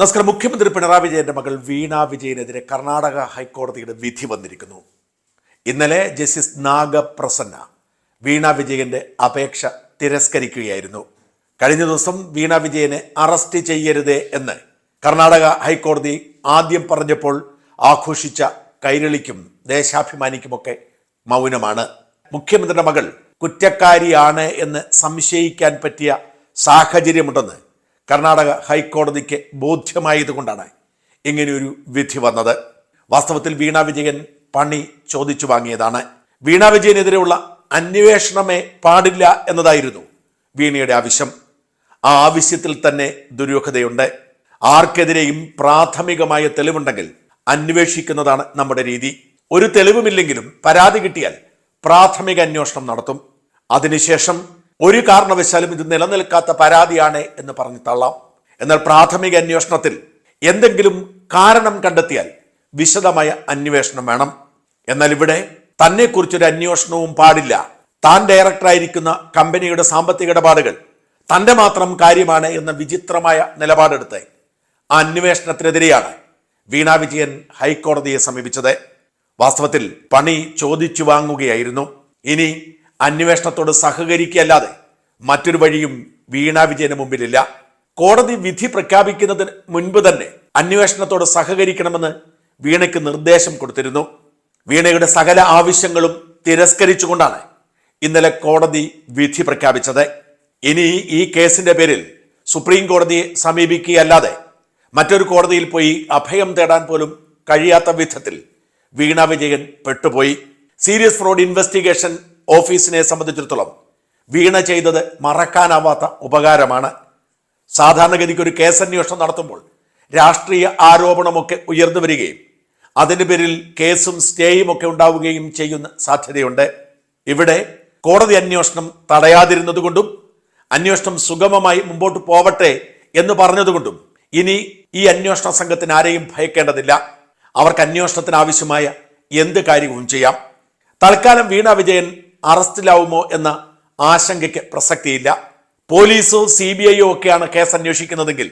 നമസ്കാരം. മുഖ്യമന്ത്രി പിണറായി വിജയന്റെ മകൾ വീണ വിജയനെതിരെ കർണാടക ഹൈക്കോടതിയുടെ വിധി വന്നിരിക്കുന്നു. ഇന്നലെ ജസ്റ്റിസ് നാഗപ്രസന്ന വീണ വിജയന്റെ അപേക്ഷ തിരസ്കരിക്കുകയായിരുന്നു. കഴിഞ്ഞ ദിവസം വീണ വിജയനെ അറസ്റ്റ് ചെയ്യരുതേ എന്ന് കർണാടക ഹൈക്കോടതി ആദ്യം പറഞ്ഞപ്പോൾ ആഘോഷിച്ച കൈരളിക്കും ദേശാഭിമാനിക്കുമൊക്കെ മൗനമാണ്. മുഖ്യമന്ത്രിയുടെ മകൾ കുറ്റക്കാരിയാണ് എന്ന് സംശയിക്കാൻ പറ്റിയ സാഹചര്യമുണ്ടെന്ന് കർണാടക ഹൈക്കോടതിക്ക് ബോധ്യമായതുകൊണ്ടാണ് ഇങ്ങനെയൊരു വിധി വന്നത്. വാസ്തവത്തിൽ വീണ വിജയൻ പണി ചോദിച്ചു വാങ്ങിയതാണ്. വീണ വിജയനെതിരെയുള്ള അന്വേഷണമേ പാടില്ല എന്നതായിരുന്നു വീണയുടെ ആവശ്യം. ആ ആവശ്യത്തിൽ തന്നെ ദുരൂഹതയുണ്ട് ആർക്കെതിരെയും പ്രാഥമികമായ തെളിവുണ്ടെങ്കിൽ അന്വേഷിക്കുന്നതാണ് നമ്മുടെ രീതി. ഒരു തെളിവുമില്ലെങ്കിലും പരാതി കിട്ടിയാൽ പ്രാഥമിക അന്വേഷണം നടത്തും. അതിനുശേഷം ഒരു കാരണവശാലും ഇത് നിലനിൽക്കാത്ത പരാതിയാണ് എന്ന് പറഞ്ഞ് തള്ളാം. എന്നാൽ പ്രാഥമിക അന്വേഷണത്തിൽ എന്തെങ്കിലും കാരണം കണ്ടെത്തിയാൽ വിശദമായ അന്വേഷണം വേണം. എന്നാൽ ഇവിടെ തന്നെക്കുറിച്ചൊരു അന്വേഷണവും പാടില്ല. താൻ ഡയറക്ടറായിരിക്കുന്ന കമ്പനിയുടെ സാമ്പത്തിക ഇടപാടുകൾ തന്റെ മാത്രം കാര്യമാണ് എന്ന വിചിത്രമായ നിലപാടെടുത്ത്. ആ അന്വേഷണത്തിനെതിരെയാണ് വീണ വിജയൻ ഹൈക്കോടതിയെ സമീപിച്ചത്. വാസ്തവത്തിൽ പണി ചോദിച്ചു വാങ്ങുകയായിരുന്നു. ഇനി അന്വേഷണത്തോട് സഹകരിക്കുകയല്ലാതെ മറ്റൊരു വഴിയും വീണ വിജയന് മുമ്പിലില്ല. കോടതി വിധി പ്രഖ്യാപിക്കുന്നതിന് മുൻപ് തന്നെ അന്വേഷണത്തോട് സഹകരിക്കണമെന്ന് വീണയ്ക്ക് നിർദ്ദേശം കൊടുത്തിരുന്നു. വീണയുടെ സകല ആവശ്യങ്ങളും തിരസ്കരിച്ചുകൊണ്ടാണ് ഇന്നലെ കോടതി വിധി പ്രഖ്യാപിച്ചത്. ഇനി ഈ കേസിന്റെ പേരിൽ സുപ്രീം കോടതിയെ സമീപിക്കുകയല്ലാതെ മറ്റൊരു കോടതിയിൽ പോയി അഭയം തേടാൻ പോലും കഴിയാത്ത വിധത്തിൽ വീണ വിജയൻ പെട്ടുപോയി. സീരിയസ് ഫ്രോഡ് ഇൻവെസ്റ്റിഗേഷൻ ഓഫീസിനെ സംബന്ധിച്ചിടത്തോളം വീണ ചെയ്തത് മറക്കാനാവാത്ത ഉപകാരമാണ്. സാധാരണഗതിക്ക് ഒരു കേസന്വേഷണം നടത്തുമ്പോൾ രാഷ്ട്രീയ ആരോപണമൊക്കെ ഉയർന്നു വരികയും അതിന്റെ പേരിൽ കേസും സ്റ്റേയും ഒക്കെ ഉണ്ടാവുകയും ചെയ്യുന്ന സാധ്യതയുണ്ട്. ഇവിടെ കോടതി അന്വേഷണം തടയാതിരുന്നതുകൊണ്ടും അന്വേഷണം സുഗമമായി മുമ്പോട്ട് പോവട്ടെ എന്ന് പറഞ്ഞതുകൊണ്ടും ഇനി ഈ അന്വേഷണ സംഘത്തിന് ആരെയും ഭയക്കേണ്ടതില്ല. അവർക്ക് അന്വേഷണത്തിന് ആവശ്യമായ എന്ത് കാര്യവും ചെയ്യാം. തൽക്കാലം വീണ വിജയൻ അറസ്റ്റിലാവുമോ എന്ന ആശങ്കയ്ക്ക് പ്രസക്തിയില്ല. പോലീസോ സി ബി ഐയോ ഒക്കെയാണ് കേസ് അന്വേഷിക്കുന്നതെങ്കിൽ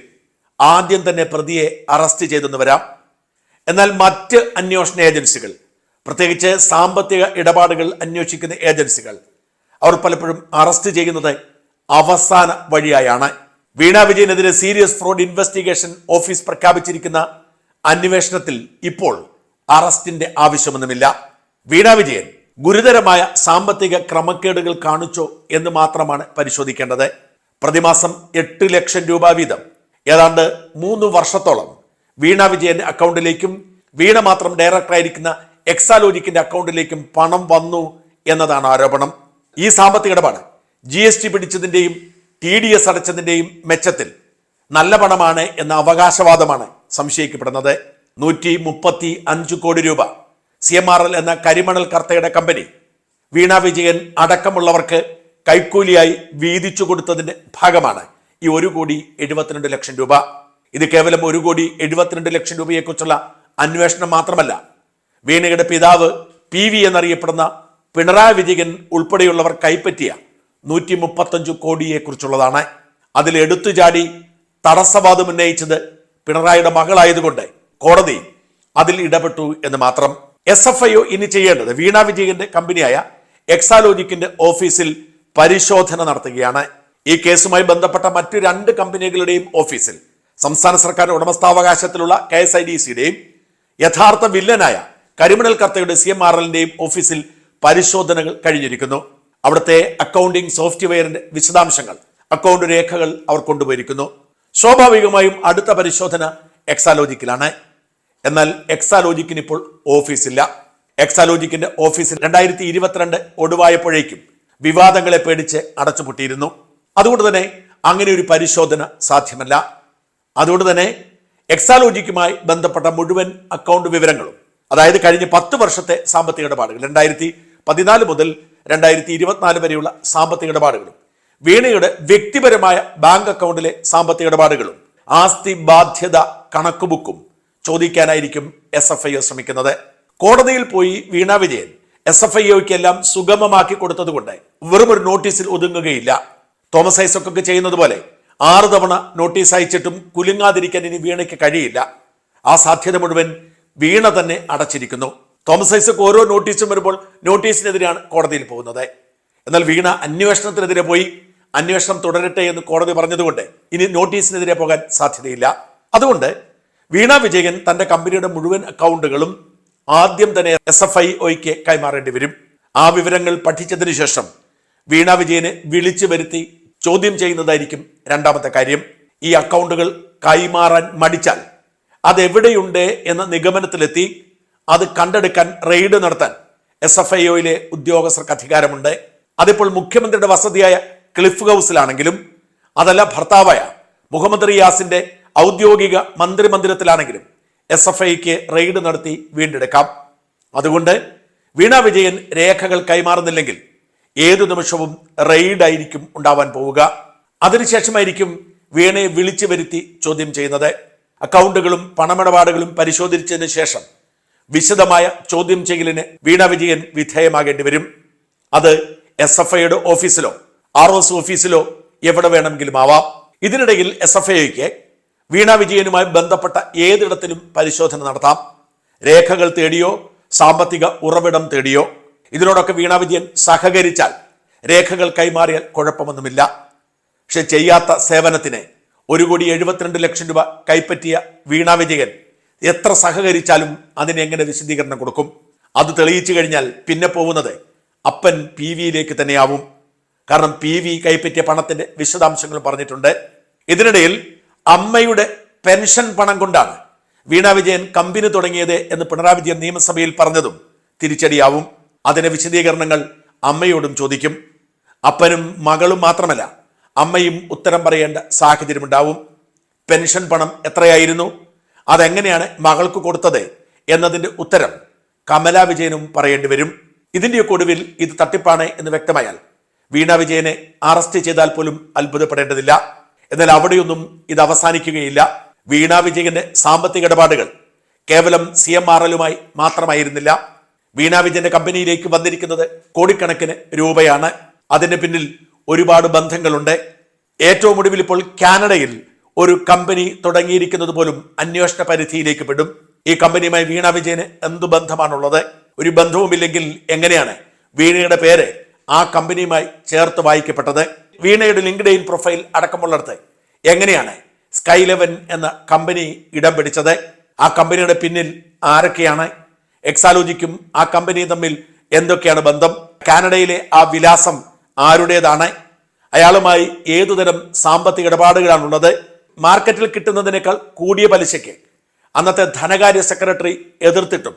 ആദ്യം തന്നെ പ്രതിയെ അറസ്റ്റ് ചെയ്തെന്ന് വരാം. എന്നാൽ മറ്റ് അന്വേഷണ ഏജൻസികൾ പ്രത്യേകിച്ച് സാമ്പത്തിക ഇടപാടുകൾ അന്വേഷിക്കുന്ന ഏജൻസികൾ അവർ പലപ്പോഴും അറസ്റ്റ് ചെയ്യുന്നത് അവസാന വഴിയായാണ്. വീണ വിജയനെതിരെ സീരിയസ് ഫ്രോഡ് ഇൻവെസ്റ്റിഗേഷൻ ഓഫീസ് പ്രഖ്യാപിച്ചിരിക്കുന്ന അന്വേഷണത്തിൽ ഇപ്പോൾ അറസ്റ്റിന്റെ ആവശ്യമൊന്നുമില്ല. വീണ വിജയൻ ഗുരുതരമായ സാമ്പത്തിക ക്രമക്കേടുകൾ കാണിച്ചോ എന്ന് മാത്രമാണ് പരിശോധിക്കേണ്ടത്. പ്രതിമാസം എട്ട് ലക്ഷം രൂപ വീതം. ഏതാണ്ട് മൂന്ന് വർഷത്തോളം വീണ വിജയന്റെ അക്കൗണ്ടിലേക്കും വീണ മാത്രം ഡയറക്ടറായിരിക്കുന്ന എക്സാലോജിക്കിന്റെ അക്കൗണ്ടിലേക്കും പണം വന്നു എന്നതാണ് ആരോപണം. ഈ സാമ്പത്തിക ഇടപാട് ജി എസ് ടി പിടിച്ചതിന്റെയും ടി ഡി എസ് അടച്ചതിന്റെയും മെച്ചത്തിൽ നല്ല പണമാണ് എന്ന അവകാശവാദമാണ് സംശയിക്കപ്പെടുന്നത്. നൂറ്റി മുപ്പത്തി അഞ്ച് കോടി രൂപ. സി എം ആർ എൽ എന്ന കരിമണൽ കർത്തയുടെ കമ്പനി വീണ വിജയൻ അടക്കമുള്ളവർക്ക് കൈക്കൂലിയായി വീതിച്ചു കൊടുത്തതിന്റെ ഭാഗമാണ് ഈ ഒരു കോടി എഴുപത്തിരണ്ട് ലക്ഷം രൂപ. ഇത് കേവലം ഒരു കോടി എഴുപത്തിരണ്ട് ലക്ഷം രൂപയെക്കുറിച്ചുള്ള അന്വേഷണം മാത്രമല്ല. വീണയുടെ പിതാവ് പി വി എന്നറിയപ്പെടുന്ന പിണറായി വിജയൻ ഉൾപ്പെടെയുള്ളവർ കൈപ്പറ്റിയ നൂറ്റി മുപ്പത്തഞ്ചു കോടിയെക്കുറിച്ചുള്ളതാണ്. അതിൽ എടുത്തു ചാടി തടസ്സവാദം ഉന്നയിച്ചത് പിണറായിയുടെ മകളായതുകൊണ്ട് കോടതി അതിൽ ഇടപെട്ടു എന്ന് മാത്രം. എസ് എഫ് ഐ ഒ ഇനി ചെയ്യേണ്ടത് വീണ വിജയന്റെ കമ്പനിയായ എക്സാലോജിക്കിന്റെ ഓഫീസിൽ പരിശോധന നടത്തുകയാണ്. ഈ കേസുമായി ബന്ധപ്പെട്ട മറ്റു രണ്ട് കമ്പനികളുടെയും ഓഫീസിൽ സംസ്ഥാന സർക്കാർ ഉടമസ്ഥാവകാശത്തിലുള്ള കെ എസ് ഐ ഡി സിയുടെയും യഥാർത്ഥ വില്ലനായ കരിമണൽ കർത്തയുടെ സി എം ആർ എല്ലിന്റെയും ഓഫീസിൽ പരിശോധനകൾ കഴിഞ്ഞിരിക്കുന്നു. അവിടുത്തെ അക്കൗണ്ടിംഗ് സോഫ്റ്റ്വെയറിന്റെ വിശദാംശങ്ങൾ അക്കൗണ്ട് രേഖകൾ അവർ കൊണ്ടുപോയിരിക്കുന്നു. സ്വാഭാവികമായും അടുത്ത പരിശോധന എക്സാലോജിക്കിലാണ്. എന്നാൽ എക്സാലോജിക്കിന് ഇപ്പോൾ ഓഫീസില്ല. എക്സാലോജിക്കിന്റെ ഓഫീസിൽ രണ്ടായിരത്തി ഇരുപത്തിരണ്ട് ഒടുവായപ്പോഴേക്കും വിവാദങ്ങളെ പേടിച്ച് അടച്ചുപൂട്ടിയിരുന്നു. അതുകൊണ്ട് തന്നെ അങ്ങനെ ഒരു പരിശോധന സാധ്യമല്ല. അതുകൊണ്ട് തന്നെ എക്സാലോജിക്കുമായി ബന്ധപ്പെട്ട മുഴുവൻ അക്കൗണ്ട് വിവരങ്ങളും അതായത് കഴിഞ്ഞ പത്ത് വർഷത്തെ സാമ്പത്തിക ഇടപാടുകൾ രണ്ടായിരത്തി പതിനാല് മുതൽ രണ്ടായിരത്തി ഇരുപത്തിനാല് വരെയുള്ള സാമ്പത്തിക ഇടപാടുകളും വീണയുടെ വ്യക്തിപരമായ ബാങ്ക് അക്കൗണ്ടിലെ സാമ്പത്തിക ഇടപാടുകളും ആസ്തി ബാധ്യത കണക്കുബുക്കും ചോദിക്കാനായിരിക്കും എസ് എഫ് ഐ ഒ ശ്രമിക്കുന്നത്. കോടതിയിൽ പോയി Veena Vijayan S F I ഒക്ക് എല്ലാം സുഗമമാക്കി കൊടുത്തതുകൊണ്ട് വെറും ഒരു നോട്ടീസിൽ ഒതുങ്ങുകയില്ല. തോമസ് ഐസക്കൊക്കെ ചെയ്യുന്നത് പോലെ ആറ് തവണ നോട്ടീസ് അയച്ചിട്ടും കുലുങ്ങാതിരിക്കാൻ ഇനി വീണയ്ക്ക് കഴിയില്ല. ആ സാധ്യത മുഴുവൻ വീണ തന്നെ അടച്ചിരിക്കുന്നു. തോമസ് ഐസക്ക് ഓരോ നോട്ടീസും വരുമ്പോൾ നോട്ടീസിനെതിരെയാണ് കോടതിയിൽ പോകുന്നത്. എന്നാൽ വീണ അന്വേഷണത്തിനെതിരെ പോയി അന്വേഷണം തുടരട്ടെ എന്ന് കോടതി പറഞ്ഞതുകൊണ്ട് ഇനി നോട്ടീസിനെതിരെ പോകാൻ സാധ്യതയില്ല. അതുകൊണ്ട് വീണ വിജയൻ തന്റെ കമ്പനിയുടെ മുഴുവൻ അക്കൗണ്ടുകളും ആദ്യം തന്നെ എസ് എഫ് ഐ ഒയ്ക്ക് കൈമാറേണ്ടി വരും. ആ വിവരങ്ങൾ പഠിച്ചതിന് ശേഷം വീണ വിജയനെ വിളിച്ചു വരുത്തി ചോദ്യം ചെയ്യുന്നതായിരിക്കും രണ്ടാമത്തെ കാര്യം. ഈ അക്കൗണ്ടുകൾ കൈമാറാൻ മടിച്ചാൽ അതെവിടെയുണ്ട് എന്ന നിഗമനത്തിലെത്തി അത് കണ്ടെടുക്കാൻ റെയ്ഡ് നടത്താൻ എസ് എഫ് ഐ ഒയിലെ ഉദ്യോഗസ്ഥർക്ക് അധികാരമുണ്ട്. അതിപ്പോൾ മുഖ്യമന്ത്രിയുടെ വസതിയായ ക്ലിഫ് ഹൗസിലാണെങ്കിലും അതല്ല ഭർത്താവായ മുഹമ്മദ് റിയാസിന്റെ ഔദ്യോഗിക മന്ത്രിമന്ദിരത്തിലാണെങ്കിലും എസ് എഫ് ഐക്ക് റെയ്ഡ് നടത്തി വീണ്ടെടുക്കാം. അതുകൊണ്ട് വീണ വിജയൻ രേഖകൾ കൈമാറുന്നില്ലെങ്കിൽ ഏതു നിമിഷവും റെയ്ഡായിരിക്കും ഉണ്ടാവാൻ പോവുക. അതിനുശേഷമായിരിക്കും വീണയെ വിളിച്ചു വരുത്തി ചോദ്യം ചെയ്യുന്നത്. അക്കൗണ്ടുകളും പണമിടപാടുകളും പരിശോധിച്ചതിന് ശേഷം വിശദമായ ചോദ്യം ചെയ്യലിന് വീണ വിജയൻ വിധേയമാകേണ്ടി വരും. അത് എസ് എഫ് ഐയുടെ ഓഫീസിലോ ആർ ഓഫീസിലോ എവിടെ വേണമെങ്കിലും ആവാം. ഇതിനിടയിൽ എസ് എഫ് ഐക്ക് വീണ വിജയനുമായി ബന്ധപ്പെട്ട ഏതിടത്തിലും പരിശോധന നടത്താം. രേഖകൾ തേടിയോ സാമ്പത്തിക ഉറവിടം തേടിയോ. ഇതിനോടൊക്കെ വീണ വിജയൻ സഹകരിച്ചാൽ രേഖകൾ കൈമാറിയാൽ കുഴപ്പമൊന്നുമില്ല. പക്ഷെ ചെയ്യാത്ത സേവനത്തിന് ഒരു കോടി എഴുപത്തിരണ്ട് ലക്ഷം രൂപ കൈപ്പറ്റിയ വീണ വിജയൻ എത്ര സഹകരിച്ചാലും അതിന് എങ്ങനെ വിശദീകരണം കൊടുക്കും? അത് തെളിയിച്ചു കഴിഞ്ഞാൽ പിന്നെ പോകുന്നത് അപ്പൻ പി വിയിലേക്ക് തന്നെയാവും. കാരണം പി വി കൈപ്പറ്റിയ പണത്തിന്റെ വിശദാംശങ്ങൾ പറഞ്ഞിട്ടുണ്ട്. ഇതിനിടയിൽ അമ്മയുടെ പെൻഷൻ പണം കൊണ്ടാണ് വീണ വിജയൻ കമ്പനി തുടങ്ങിയത് എന്ന് പിണറായി വിജയൻ നിയമസഭയിൽ പറഞ്ഞതും തിരിച്ചടിയാവും. അതിന്റെ വിശദീകരണങ്ങൾ അമ്മയോടും ചോദിക്കും. അപ്പനും മകളും മാത്രമല്ല അമ്മയും ഉത്തരം പറയേണ്ട സാഹചര്യമുണ്ടാവും. പെൻഷൻ പണം എത്രയായിരുന്നു? അതെങ്ങനെയാണ് മകൾക്ക് കൊടുത്തത് എന്നതിന്റെ ഉത്തരം കമല വിജയനും പറയേണ്ടി വരും. ഇതിന്റെയൊക്കെ ഒടുവിൽ ഇത് തട്ടിപ്പാണ് എന്ന് വ്യക്തമായാൽ വീണ വിജയനെ അറസ്റ്റ് ചെയ്താൽ പോലും അത്ഭുതപ്പെടേണ്ടതില്ല. എന്നാൽ അവിടെയൊന്നും ഇത് അവസാനിക്കുകയില്ല. വീണ വിജയന്റെ സാമ്പത്തിക ഇടപാടുകൾ കേവലം സി എം ആർ എല്ലുമായി മാത്രമായിരുന്നില്ല. വീണ വിജയന്റെ കമ്പനിയിലേക്ക് വന്നിരിക്കുന്നത് കോടിക്കണക്കിന് രൂപയാണ്. അതിന് പിന്നിൽ ഒരുപാട് ബന്ധങ്ങളുണ്ട്. ഏറ്റവും ഒടുവിൽ ഇപ്പോൾ കാനഡയിൽ ഒരു കമ്പനി തുടങ്ങിയിരിക്കുന്നത് പോലും അന്വേഷണ പരിധിയിലേക്ക് പെടും. ഈ കമ്പനിയുമായി വീണ വിജയന് എന്തു ബന്ധമാണുള്ളത്? ഒരു ബന്ധവുമില്ലെങ്കിൽ എങ്ങനെയാണ് വീണയുടെ പേര് ആ കമ്പനിയുമായി ചേർത്ത് വായിക്കപ്പെട്ടത്? വീണയുടെ ലിങ്ക്ഡൈൻ പ്രൊഫൈൽ അടക്കമുള്ളിടത്ത്. എങ്ങനെയാണ് സ്കൈ ലെവൻ എന്ന കമ്പനി ഇടം പിടിച്ചത്? ആ കമ്പനിയുടെ പിന്നിൽ ആരൊക്കെയാണ്? എക്സാലോജിക്കും ആ കമ്പനി തമ്മിൽ എന്തൊക്കെയാണ് ബന്ധം? കാനഡയിലെ ആ വിലാസം ആരുടേതാണ്? അയാളുമായി ഏതുതരം സാമ്പത്തിക ഇടപാടുകളാണുള്ളത്? മാർക്കറ്റിൽ കിട്ടുന്നതിനേക്കാൾ കൂടിയ പലിശയ്ക്ക് അന്നത്തെ ധനകാര്യ സെക്രട്ടറി എതിർത്തിട്ടും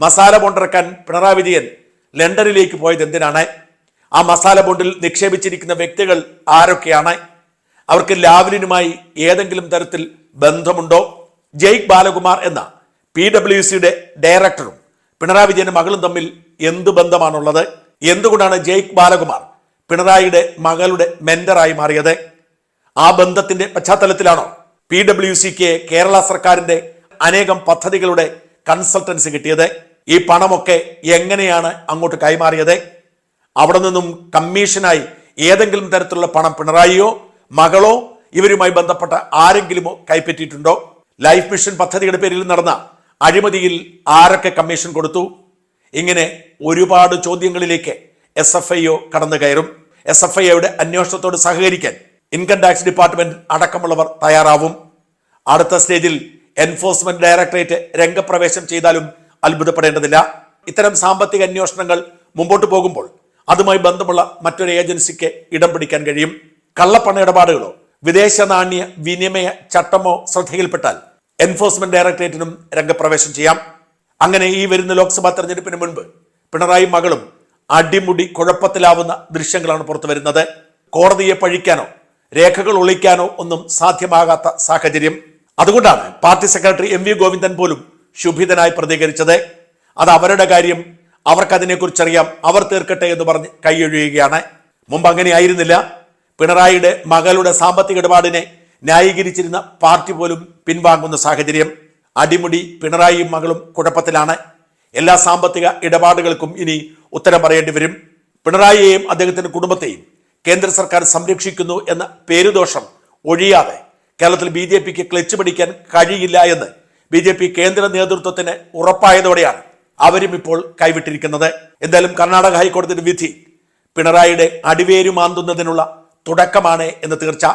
മസാല കൊണ്ടിറക്കാൻ പിണറായി വിജയൻ ലണ്ടനിലേക്ക് പോയത് എന്തിനാണ്? ആ മസാല ബോണ്ടിൽ നിക്ഷേപിച്ചിരിക്കുന്ന വ്യക്തികൾ ആരൊക്കെയാണ്? അവർക്ക് ലാവലിനുമായി ഏതെങ്കിലും തരത്തിൽ ബന്ധമുണ്ടോ? ജയ്ക് ബാലകുമാർ എന്ന പി ഡബ്ല്യു സിയുടെ ഡയറക്ടറും പിണറായി വിജയന്റെ മകളും തമ്മിൽ എന്ത് ബന്ധമാണുള്ളത്? എന്തുകൊണ്ടാണ് ജയ്ക് ബാലകുമാർ പിണറായിയുടെ മകളുടെ മെന്ററായി മാറിയത്? ആ ബന്ധത്തിന്റെ പശ്ചാത്തലത്തിലാണോ പി ഡബ്ല്യു സിക്ക് കേരള സർക്കാരിന്റെ അനേകം പദ്ധതികളുടെ കൺസൾട്ടൻസി കിട്ടിയത്? ഈ പണമൊക്കെ എങ്ങനെയാണ് അങ്ങോട്ട് കൈമാറിയത്? അവിടെ നിന്നും കമ്മീഷനായി ഏതെങ്കിലും തരത്തിലുള്ള പണം പിണറായിയോ മകളോ ഇവരുമായി ബന്ധപ്പെട്ട ആരെങ്കിലുമോ കൈപ്പറ്റിയിട്ടുണ്ടോ? ലൈഫ് മിഷൻ പദ്ധതിയുടെ പേരിൽ നടന്ന അഴിമതിയിൽ ആരൊക്കെ കമ്മീഷൻ കൊടുത്തു? ഇങ്ങനെ ഒരുപാട് ചോദ്യങ്ങളിലേക്ക് എസ് എഫ് ഐ ഒ കടന്നു കയറും. എസ് എഫ് ഐ ഒയുടെ അന്വേഷണത്തോട് സഹകരിക്കാൻ ഇൻകം ടാക്സ് ഡിപ്പാർട്ട്മെന്റ് അടക്കമുള്ളവർ തയ്യാറാവും. അടുത്ത സ്റ്റേജിൽ എൻഫോഴ്സ്മെന്റ് ഡയറക്ടറേറ്റ് രംഗപ്രവേശം ചെയ്താലും അത്ഭുതപ്പെടേണ്ടതില്ല. ഇത്തരം സാമ്പത്തിക അന്വേഷണങ്ങൾ മുമ്പോട്ട് പോകുമ്പോൾ അതുമായി ബന്ധമുള്ള മറ്റൊരു ഏജൻസിക്ക് ഇടം പിടിക്കാൻ കഴിയും. കള്ളപ്പണ ഇടപാടുകളോ വിദേശ നാണ്യ വിനിമയ ചട്ടമോ ശ്രദ്ധയിൽപ്പെട്ടാൽ എൻഫോഴ്സ്മെന്റ് ഡയറക്ടറേറ്റിനും രംഗപ്രവേശം ചെയ്യാം. അങ്ങനെ ഈ വരുന്ന ലോക്സഭാ തെരഞ്ഞെടുപ്പിന് മുൻപ് പിണറായി മകളും അടിമുടി കുഴപ്പത്തിലാവുന്ന ദൃശ്യങ്ങളാണ് പുറത്തു വരുന്നത്. കോടതിയെ പഴിക്കാനോ രേഖകൾ ഒളിക്കാനോ ഒന്നും സാധ്യമാകാത്ത സാഹചര്യം. അതുകൊണ്ടാണ് party secretary M V Govindan പോലും ശുഭിതനായി പ്രതികരിച്ചത്. അത് അവരുടെ കാര്യം അവർക്കതിനെക്കുറിച്ചറിയാം. അവർ തീർക്കട്ടെ എന്ന് പറഞ്ഞ് കൈയൊഴിയുകയാണ്. മുമ്പ് അങ്ങനെ ആയിരുന്നില്ല പിണറായിയുടെ മകളുടെ സാമ്പത്തിക ഇടപാടിനെ ന്യായീകരിച്ചിരുന്ന പാർട്ടി പോലും പിൻവാങ്ങുന്ന സാഹചര്യം അടിമുടി പിണറായിയും മകളും കുഴപ്പത്തിലാണ്. എല്ലാ സാമ്പത്തിക ഇടപാടുകൾക്കും ഇനി ഉത്തരം പറയേണ്ടി വരും. പിണറായിയെയും അദ്ദേഹത്തിന്റെ കുടുംബത്തെയും കേന്ദ്ര സർക്കാർ സംരക്ഷിക്കുന്നു എന്ന പേരുദോഷം ഒഴിയാതെ കേരളത്തിൽ ബി ജെ പിക്ക് ക്ലച്ച് പിടിക്കാൻ കഴിയില്ല എന്ന് ബി ജെ പി കേന്ദ്ര നേതൃത്വത്തിന് ഉറപ്പായതോടെയാണ് അവരും ഇപ്പോൾ കൈവിട്ടിരിക്കുന്നത്. എന്തായാലും കർണാടക ഹൈക്കോടതിയുടെ വിധി പിണറായിയുടെ അടിവേരുമാന്തുന്നതിനുള്ള തുടക്കമാണ് എന്ന് തീർച്ച